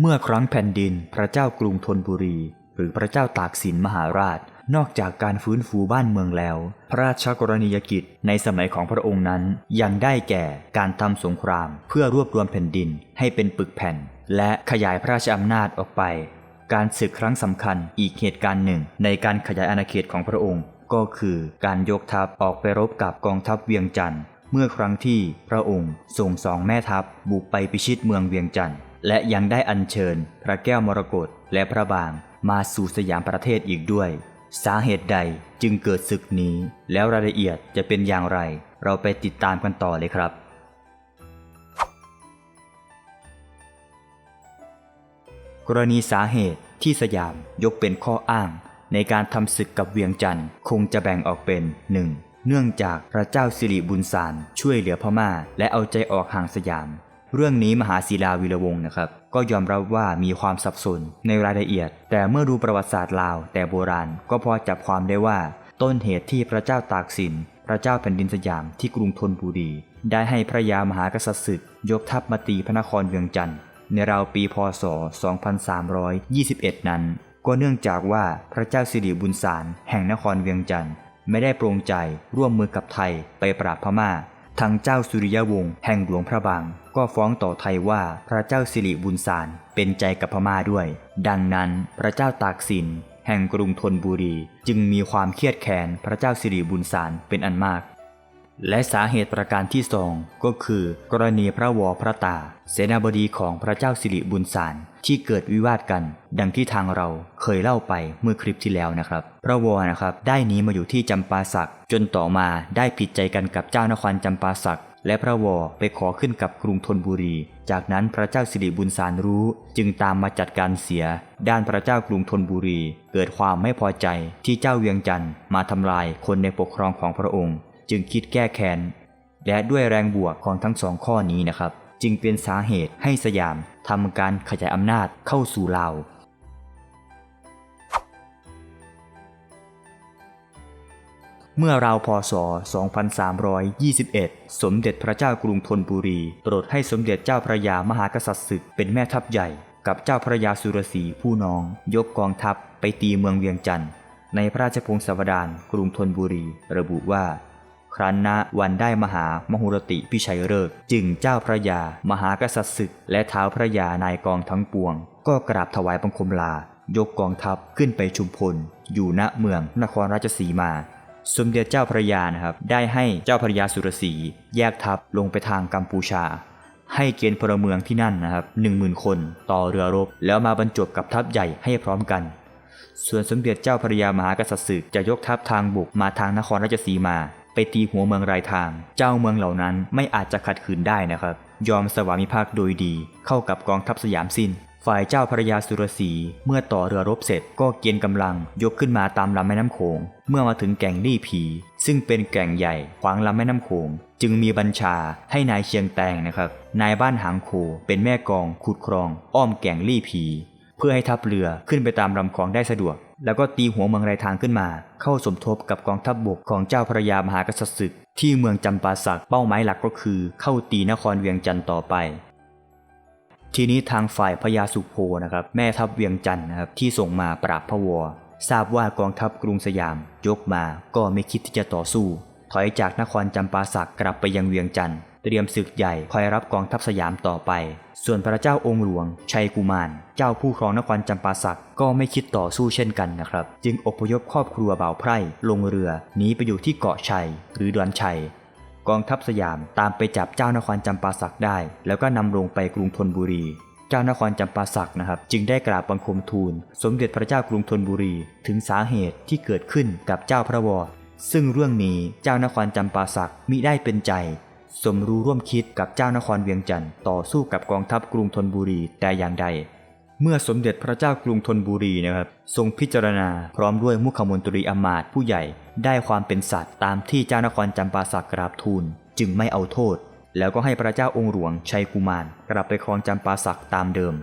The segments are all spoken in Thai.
เมื่อครั้งแผ่นดินพระเจ้ากรุงธนบุรี หรือพระเจ้าตากสินมหาราช นอกจากการฟื้นฟูบ้านเมืองแล้ว พระราชกรณียกิจในสมัยของพระองค์นั้นยังได้แก่การทำสงคราม เพื่อรวบรวมแผ่นดินให้เป็นปึกแผ่น และขยายพระราชอำนาจออกไป การศึกครั้งสำคัญอีกเหตุการณ์หนึ่ง ในการขยายอาณาเขตของพระองค์ ก็คือการยกทัพออกไปรบกับกองทัพเวียงจันทร์เมื่อครั้งที่พระองค์ส่งสองแม่ทัพบุกไปพิชิตเมืองเวียงจันทร์ และยังได้อัญเชิญ พระแก้วมรกตและพระบาง มาสู่สยามประเทศอีกด้วย สาเหตุใดจึงเกิดศึกนี้ แล้วรายละเอียดจะเป็นอย่างไร เราไปติดตามกันต่อเลยครับกรณีสาเหตุที่สยามยกเป็นข้ออ้าง ในการทำศึกกับเวียงจันทร์คงจะแบ่งออกเป็น 1. เนื่องจากพระเจ้าสิริบุญสารช่วยเหลือพม่า และเอาใจออกห่างสยาม เรื่องนี้มหาศิลาวีระวงศ์นะครับ ก็ยอมรับว่ามีความสับสนในรายละเอียด แต่เมื่อดูประวัติศาสตร์ลาว แต่โบราณก็พอจับความได้ว่า ต้นเหตุที่พระเจ้าตากสิน พระเจ้าแผ่นดินสยามที่กรุงธนบุรี ได้ให้พระยามหากษัตริย์ศึก ยกทัพมาตีพระนครเวียงจันทร์ในราวปีพศ 2321 นั้น ก็เนื่องจากว่าพระเจ้าสิริบุญสารแห่งนครเวียงจันทร์ไม่ได้โปรงใจร่วมมือกับไทยไปปราบพม่า ทางเจ้าสุริยวงศ์แห่งหลวงพระบาง ก็ฟ้องต่อไทยว่าพระเจ้าสิริบุญสารเป็นใจกับพม่าด้วย ดังนั้นพระเจ้าตากสินแห่งกรุงธนบุรี จึงมีความเครียดแค้นพระเจ้าสิริบุญสารเป็นอันมาก และสาเหตุประการที่สองก็คือ กรณีพระวอพระตา เสนาบดีของพระเจ้าสิริบุญสารที่เกิดวิวาทกัน ดังที่ทางเราเคยเล่าไปเมื่อคลิปที่แล้วนะครับ พระวอนะครับได้หนีมาอยู่ที่จำปาสักจนต่อมาได้ผิดใจกันกับเจ้านครจำปาสักและพระวอไปขอขึ้นกับกรุงธนบุรี จากนั้นพระเจ้าสิริบุญสารรู้ จึงตามมาจัดการเสีย ด้านพระเจ้ากรุงธนบุรี เกิดความไม่พอใจที่เจ้าเวียงจันทร์มาทำลายคนในปกครองของพระองค์ จึงคิดแก้แค้น และด้วยแรงบวกของทั้งสองข้อนี้นะครับ จึงเป็นสาเหตุให้สยามทำการขยายอำนาจเข้าสู่ลาวเมื่อราวพศ 2321 สมเด็จพระเจ้ากรุงธนบุรี โปรดให้สมเด็จเจ้าพระยามหากษัตริย์ศึกเป็นแม่ทัพใหญ่ กับเจ้าพระยาสุรศรีผู้น้อง ยกกองทัพไปตีเมืองเวียงจันทร์ในพระราชพงศาวดารกรุงธนบุรี ระบุว่า ครั้นณวันได้มหามหุรติพิชัยฤกษ์จึงเจ้าพระยา มหากษัตริย์ศึก และเท้าพระยานายกองทั้งปวง ก็กราบถวายบังคมลา ยกกองทัพขึ้นไปชุมพล อยู่ณเมืองนครราชสีมา สมเด็จเจ้าพระยานะครับ ได้ให้เจ้าพระยาสุรศีแยกทัพลงไปทางกัมพูชา ให้เกณฑ์พลเมืองที่นั่นนะครับหนึ่งหมื่นคนต่อเรือรบ แล้วมาบรรจบกับทัพใหญ่ให้พร้อมกันส่วนสมเด็จเจ้าพระยามหากษัตริย์ศึกจะยกทัพทางบุกมาทางนครราชสีมา ไปตีหัวเมืองรายทาง เจ้าเมืองเหล่านั้นไม่อาจจะขัดขืนได้นะครับ ยอมสวามิภักดิ์โดยดี เข้ากับกองทัพสยามสิ้น ฝ่ายเจ้าพรยาสุรศรีเมื่อต่อเรือรบเสร็จก็เกียนกำลังยกขึ้นมาตามลำแม่น้ำโขง เมื่อมาถึงแก่งลี่ผี ซึ่งเป็นแก่งใหญ่ขวางลำแม่น้ำโขง จึงมีบัญชาให้นายเชียงแตงนะครับ นายบ้านหางโคเป็นแม่กองขุดครอง อ้อมแก่งลี่ผี พื่อให้ทัพเรือขึ้นไปตามลำคลองได้สะดวก แล้วก็ตีหัวเมืองไรทางขึ้นมา เข้าสมทบกับกองทัพบบกของเจ้าพระยามหากษัตริย์ศึก ที่เมืองจำปาสักเป้าหมายหลักก็คือ เข้าตีนครเวียงจันทร์ต่อไป ทีนี้ทางฝ่ายพญาสุโพนะครับแม่ทัพเวียงจันทร์นะครับที่ส่งมาปราบพระวอทราบว่ากองทัพกรุงสยาม ยกมาก็ไม่คิดที่จะต่อสู้ ถอยจากนครจำปาสักกลับไปยังเวียงจันทร์ เตรียมศึกใหญ่คอยรับกองทัพสยามต่อไป ส่วนพระเจ้าองค์หลวง ชัยกุมาร เจ้าผู้ครองนครจำปาสักก็ไม่คิดต่อสู้เช่นกันนะครับ จึงอพยพครอบครัวบ่าวไพร่ลงเรือหนีไปอยู่ที่เกาะชัย หรือดอนชัย กองทัพสยามตามไปจับเจ้านครจำปาสักได้ แล้วก็นำลงไปกรุงธนบุรี เจ้านครจำปาสักนะครับ จึงได้กราบบังคมทูล สมเด็จพระเจ้ากรุงธนบุรี ถึงสาเหตุที่เกิดขึ้นกับเจ้าพระวรซึ่งเรื่องนี้เจ้านครจำปาสักมิได้เป็นใจ สมรู้ร่วมคิดกับเจ้านครเวียงจันทร์ต่อสู้กับกองทัพกรุงธนบุรีแต่อย่างใด เมื่อสมเด็จพระเจ้ากรุงธนบุรีนะครับ ทรงพิจารณาพร้อมด้วยมุขมนตรีอมาตผู้ใหญ่ ได้ความเป็นสัตว์ตามที่เจ้านครจำปาสักกราบทูล จึงไม่เอาโทษ แล้วก็ให้พระเจ้าองค์หลวงชัยกุมารกลับไปครองจำปาสักตามเดิม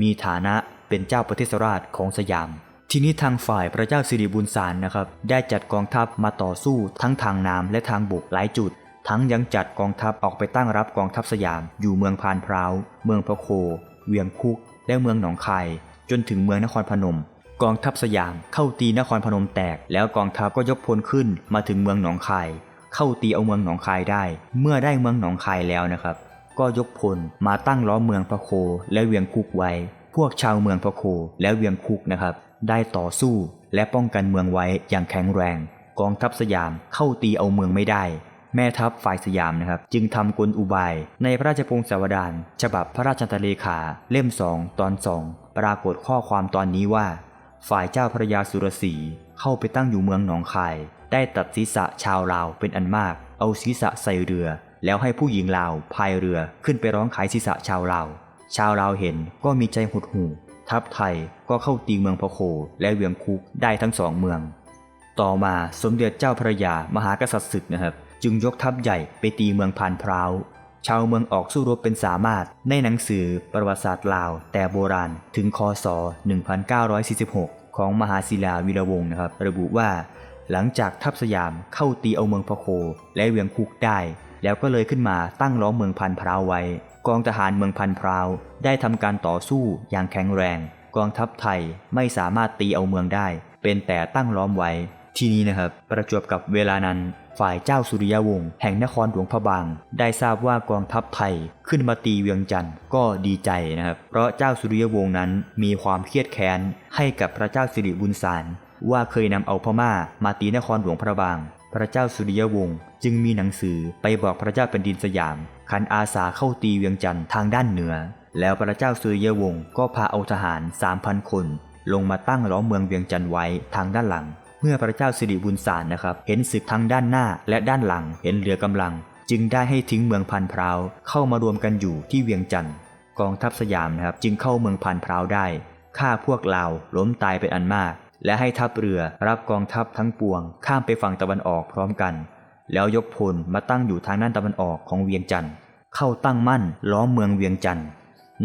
มีฐานะเป็นเจ้าประเทศราชของสยาม ทีนี้ทางฝ่ายพระเจ้าสิริบุญสารนะครับ ได้จัดกองทัพมาต่อสู้ทั้งทางน้ำและทางบกหลายจุด ทั้งยังจัดกองทัพออกไปตั้งรับกองทัพสยามอยู่เมืองพานพร้าว เมืองพระโค เวียงคุก และเมืองหนองคาย จนถึงเมืองนครพนม กองทัพสยามเข้าตีนครพนมแตก แล้วกองทัพก็ยกพลขึ้นมาถึงเมืองหนองคาย เข้าตีเอาเมืองหนองคายได้ เมื่อได้เมืองหนองคายแล้วนะครับ ก็ยกพลมาตั้งล้อมเมืองพระโค และเวียงคุกไว้ พวกชาวเมืองพระโค และเวียงคุกนะครับ ได้ต่อสู้และป้องกันเมืองไว้อย่างแข็งแรง กองทัพสยามเข้าตีเอาเมืองไม่ได้ แม่ทัพฝ่ายสยามนะครับจึงทำกลอุบายในพระราชพงศาวดารฉบับพระราชทานเลขาเล่มสองตอนสองปรากฏข้อความตอนนี้ว่า ฝ่ายเจ้าพระยาสุรศีเข้าไปตั้งอยู่เมืองหนองคาย ได้ตัดศีรษะชาวลาวเป็นอันมาก เอาศีรษะใส่เรือ แล้วให้ผู้หญิงลาวพายเรือขึ้นไปร้องขายศีรษะชาวลาว ชาวลาวเห็นก็มีใจหดหู่ทัพไทยก็เข้าตีเมืองพะโคและเวียงคุกได้ทั้งสองเมือง ต่อมาสมเด็จเจ้าพระยามหากษัตริย์ศึกนะครับ จึงยกทัพใหญ่ไปตีเมืองพานพร้าว ชาวเมืองออกสู้รบเป็นสามารถในหนังสือประวัติศาสตร์ลาว แต่โบราณถึงคศ 1946 ของมหาศิลาวีระวงศ์นะครับ ระบุว่า หลังจากทัพสยามเข้าตีเอาเมืองพะโค และเวียงคุกได้ แล้วก็เลยขึ้นมาตั้งล้อมเมืองพันพร้าวไว้ กองทหารเมืองพันพร้าวได้ทำการต่อสู้อย่างแข็งแรง กองทัพไทยไม่สามารถตีเอาเมืองได้ เป็นแต่ตั้งล้อมไว้ ที่นี้นะครับ ประจวบกับเวลานั้น ฝ่ายเจ้าสุริยวงศ์แห่งนครหลวงพระบาง ได้ทราบว่ากองทัพไทยขึ้นมาตีเวียงจันทร์ก็ดีใจนะครับ เพราะเจ้าสุริยวงศ์นั้นมีความเครียดแค้นให้กับพระเจ้าสิริบุญสารว่าเคยนำเอาพม่ามาตีนครหลวงพระบาง พระเจ้าสุริยวงศ์จึงมีหนังสือไปบอกพระเจ้าแผ่นดินสยามขันอาสาเข้าตีเวียงจันทร์ทางด้านเหนือ แล้วพระเจ้าสุริยวงศ์ก็พาเอาทหาร 3,000 คน ลงมาตั้งล้อมเมืองเวียงจันทร์ไว้ทางด้านหลัง เมื่อพระเจ้าสิริบุญสารนะครับ เห็นศึกทั้งด้านหน้าและด้านหลัง เห็นเหลือกำลัง จึงได้ให้ทิ้งเมืองพันพร้าวเข้ามารวมกันอยู่ที่เวียงจันทร์กองทัพสยามนะครับจึงเข้าเมืองพันพร้าวได้ฆ่าพวกลาวล้มตายเป็นอันมาก และให้ทัพเรือรับกองทัพทั้งปวง ข้ามไปฝั่งตะวันออกพร้อมกัน แล้วยกพลมาตั้งอยู่ทางด้านตะวันออกของเวียงจันทร์เข้าตั้งมั่นล้อมเมืองเวียงจันทร์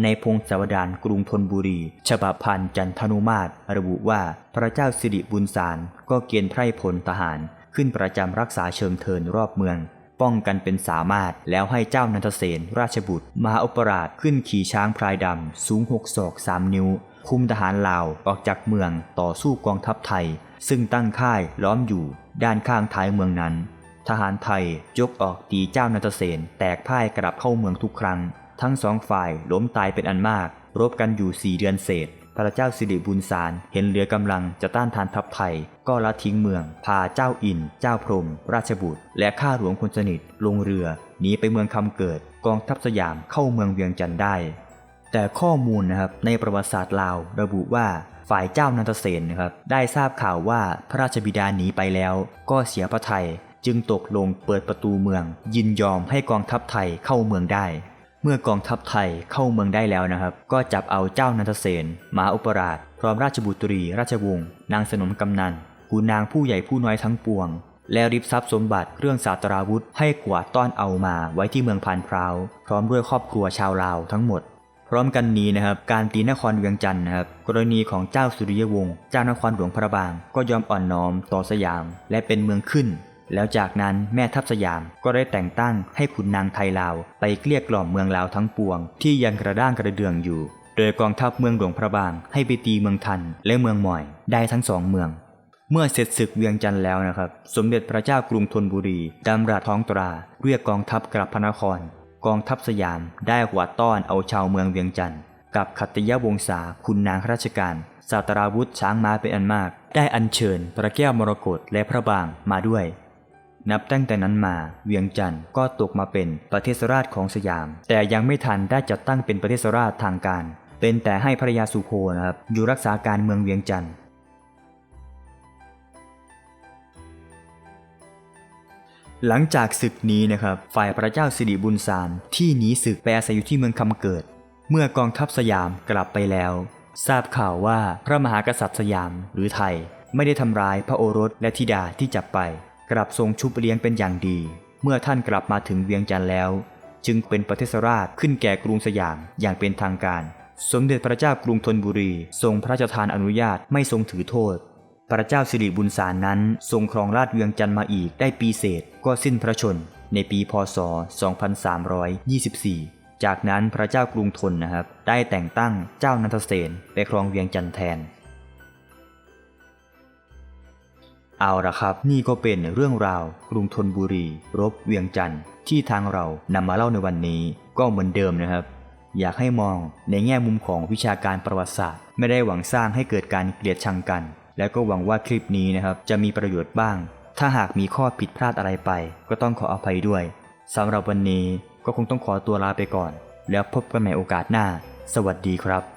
ในพงศาวดารกรุงธนบุรี ฉบับพันจันทนุมาตรระบุว่าพระเจ้าสิริบุญสารก็เกณฑ์ไพร่พลทหาร ขึ้นประจำรักษาเชิงเทินรอบเมือง ป้องกันเป็นสามารถแล้วให้เจ้านันทเสนราชบุตร มหาอุปราชขึ้นขี่ช้างพลายดำสูงหกศอกสามนิ้ว คุมทหารลาวออกจากเมืองต่อสู้กองทัพไทย ซึ่งตั้งค่ายล้อมอยู่ด้านข้างท้ายเมืองนั้น ทหารไทยยกออกตีเจ้านันทเสนแตกพ่ายกลับเข้าเมืองทุกครั้ง ทั้งสองฝ่ายล้มตายเป็นอันมาก รบกันอยู่สี่เดือนเศษ พระเจ้าสิริบุญสารเห็นเหลือกำลังจะต้านทานทัพไทย ก็ละทิ้งเมือง พาเจ้าอิน เจ้าพรม ราชบุตร และข้าหลวงคนสนิทลงเรือหนีไปเมืองคำเกิด กองทัพสยามเข้าเมืองเวียงจันทร์ได้ แต่ข้อมูลนะครับในประวัติศาสตร์ลาวระบุว่าฝ่ายเจ้านันทเสนนะครับได้ทราบข่าวว่าพระราชบิดาหนีไปแล้ว ก็เสียพระไทยจึงตกลงเปิดประตูเมือง ยินยอมให้กองทัพไทยเข้าเมืองได้ มื่อกองทัพไทยเข้าเมืองได้แล้วนะครับ ก็จับเอาเจ้านันทเสนมหาอุปราช พร้อมราชบุตรี ราชวงศ์นางสนมกำนันกูนางผู้ใหญ่ผู้น้อยทั้งปวง แล้วริบทรัพย์สมบัติเรื่องสาตราวุธให้กวาดต้อนเอามาไว้ที่เมืองพานพร้าว พร้อมด้วยครอบครัวชาวลาวทั้งหมด พร้อมกันนี้นะครับการตีนครเวียงจันทร์นะครับกรณีของเจ้าสุริยวงศ์เจ้านครหลวงพระบาง ก็ยอมอ่อนน้อมต่อสยาม และเป็นเมืองขึ้น แล้วจากนั้นแม่ทัพสยามก็ได้แต่งตั้งให้ขุนนางไทยลาวไปเกลี้ยกล่อมเมืองลาวทั้งปวง ที่ยังกระด้างกระเดืองอยู่ โดยกองทัพเมืองหลวงพระบาง ให้ไปตีเมืองทันและเมืองหมอยได้ทั้งสองเมือง เมื่อเสร็จศึกเวียงจันทร์แล้วนะครับ สมเด็จพระเจ้ากรุงธนบุรีดำรัสท้องตรา เรียกกองทัพกลับพระนคร กองทัพสยามได้กวาดต้อนเอาชาวเมืองเวียงจันทร์กับขัตติยวงศาคุณนางข้าราชการสาตราวุธช้างม้าเป็นอันมาก ได้อัญเชิญพระแก้วมรกตและพระบางมาด้วย นับตั้งแต่นั้นมาเวียงจันทร์ก็ตกมาเป็นประเทศราชของสยาม แต่ยังไม่ทันได้จัดตั้งเป็นประเทศราชทางการ เป็นแต่ให้ภรยาสุโพนะครับอยู่รักษาการเมืองเวียงจันทร์หลังจากศึกนี้นะครับฝ่ายพระเจ้าสิริบุญสารที่หนีศึกไปอาศัยอยู่ที่เมืองคำเกิด เมื่อกองทัพสยามกลับไปแล้ว ทราบข่าวว่าพระมหากษัตริย์สยามหรือไทย ไม่ได้ทำร้ายพระโอรสและธิดาที่จับไป กลับทรงชุบเลี้ยงเป็นอย่างดี เมื่อท่านกลับมาถึงเวียงจันทร์แล้ว จึงเป็นประเทศราชขึ้นแก่กรุงสยามอย่างเป็นทางการ สมเด็จพระเจ้ากรุงธนบุรี ทรงพระราชทานอนุญาตไม่ทรงถือโทษ พระเจ้าสิริบุญสารนั้น ทรงครองราชเวียงจันทร์มาอีกได้ปีเศษก็สิ้นพระชน ในปีพศ 2324 จากนั้นพระเจ้ากรุงธนนะครับ ได้แต่งตั้งเจ้านันทเสนไปครองเวียงจันทร์แทน เอาละครับ นี่ก็เป็นเรื่องราวกรุงธนบุรี รบเวียงจันทร์ที่ทางเรานำมาเล่าในวันนี้ ก็เหมือนเดิมนะครับ อยากให้มองในแง่มุมของวิชาการประวัติศาสตร์ ไม่ได้หวังสร้างให้เกิดการเกลียดชังกัน แล้วก็หวังว่าคลิปนี้นะครับจะมีประโยชน์บ้าง ถ้าหากมีข้อผิดพลาดอะไรไป ก็ต้องขออภัยด้วยสำหรับวันนี้ก็คงต้องขอตัวลาไปก่อน แล้วพบกันใหม่โอกาสหน้า สวัสดีครับ